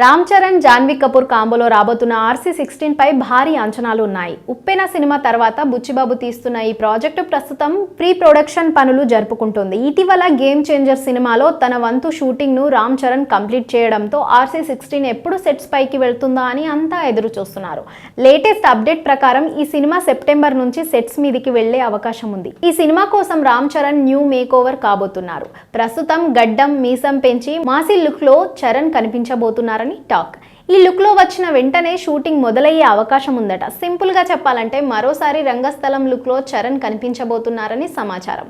రామ్ చరణ్ జాన్వీ కపూర్ కాంబోలో రాబోతున్న RC sixteen pi భారీ అంచనాలు ఉన్నాయి. ఉప్పెన సినిమా తర్వాత బుచ్చిబాబు తీస్తున్న ఈ ప్రాజెక్టు ప్రస్తుతం ప్రీ ప్రొడక్షన్ పనులు జరుపుకుంటుంది. ఇటీవల గేమ్ చేంజర్ సినిమాలో తన వంతు షూటింగ్ను రామ్ చరణ్ కంప్లీట్ చేయడంతో ఆర్సీ సిక్స్టీన్ ఎప్పుడు సెట్స్ పైకి వెళ్తుందా అని అంతా ఎదురు చూస్తున్నారు. లేటెస్ట్ అప్డేట్ ప్రకారం ఈ సినిమా సెప్టెంబర్ నుంచి సెట్స్ మీదికి వెళ్ళే అవకాశం ఉంది. ఈ సినిమా కోసం Ram Charan new makeover కాబోతున్నారు. ప్రస్తుతం గడ్డం మీసం పెంచి మాసి లుక్లో చరణ్ కనిపించబోతున్నారని me Talk. ఈ లుక్లో వచ్చిన వెంటనే షూటింగ్ మొదలయ్యే అవకాశం ఉందట. సింపుల్గా చెప్పాలంటే మరోసారి రంగస్థలం లుక్లో చరణ్ కనిపించబోతున్నారని సమాచారం.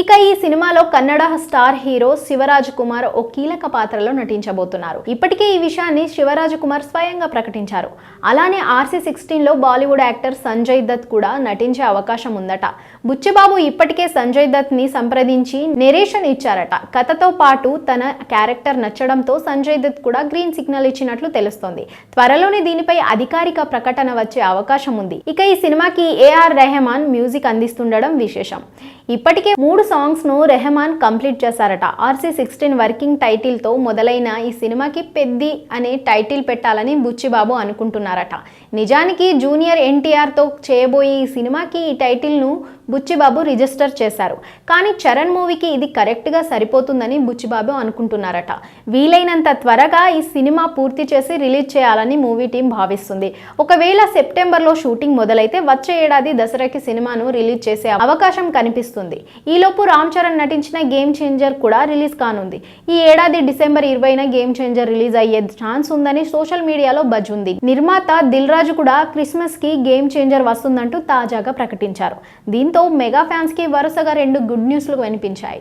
ఇక ఈ సినిమాలో కన్నడ స్టార్ హీరో శివరాజ్ కుమార్ ఓ కీలక పాత్రలో నటించబోతున్నారు. ఇప్పటికే ఈ విషయాన్ని శివరాజ్ కుమార్ స్వయంగా ప్రకటించారు. అలానే ఆర్సీ సిక్స్టీన్లో బాలీవుడ్ యాక్టర్ సంజయ్ దత్ కూడా నటించే అవకాశం ఉందట. బుచ్చిబాబు ఇప్పటికే సంజయ్ దత్ని సంప్రదించి నెరేషన్ ఇచ్చారట. కథతో పాటు తన క్యారెక్టర్ నచ్చడంతో సంజయ్ దత్ కూడా గ్రీన్ సిగ్నల్ ఇచ్చినట్లు తెలుస్తుంది. త్వరలోనే దీనిపై అధికారిక ప్రకటన వచ్చే అవకాశం ఉంది. ఇక ఈ సినిమాకి ఏఆర్ రెహమాన్ మ్యూజిక్ అందిస్తుండడం విశేషం. ఇప్పటికే మూడు సాంగ్స్ను రెహమాన్ కంప్లీట్ చేశారట. ఆర్సీ సిక్స్టీన్ వర్కింగ్ టైటిల్తో మొదలైన ఈ సినిమాకి పెద్ది అనే టైటిల్ పెట్టాలని బుచ్చిబాబు అనుకుంటున్నారట. నిజానికి జూనియర్ ఎన్టీఆర్తో చేయబోయే ఈ సినిమాకి ఈ టైటిల్ను బుచ్చిబాబు రిజిస్టర్ చేశారు. కానీ చరణ్ మూవీకి ఇది కరెక్ట్గా సరిపోతుందని బుచ్చిబాబు అనుకుంటున్నారట. వీలైనంత త్వరగా ఈ సినిమా పూర్తి చేసి రిలీజ్ చేయాలని మూవీ టీం భావిస్తుంది. ఒకవేళ సెప్టెంబర్లో షూటింగ్ మొదలైతే వచ్చే ఏడాది దసరాకి సినిమాను రిలీజ్ చేసే అవకాశం కనిపిస్తుంది. ఈలోపు రామ్ చరణ్ నటించిన గేమ్ చేంజర్ కూడా రిలీజ్ కానుంది. ఈ ఏడాది డిసెంబర్ ఇరవైన గేమ్ చేంజర్ రిలీజ్ అయ్యే ఛాన్స్ ఉందని సోషల్ మీడియాలో బజ్ ఉంది. నిర్మాత దిల్ రాజు కూడా క్రిస్మస్కి గేమ్ చేంజర్ వస్తుందంటూ తాజాగా ప్రకటించారు. దీంతో మెగా ఫ్యాన్స్కి వరుసగా రెండు గుడ్ న్యూస్లు వినిపించాయి.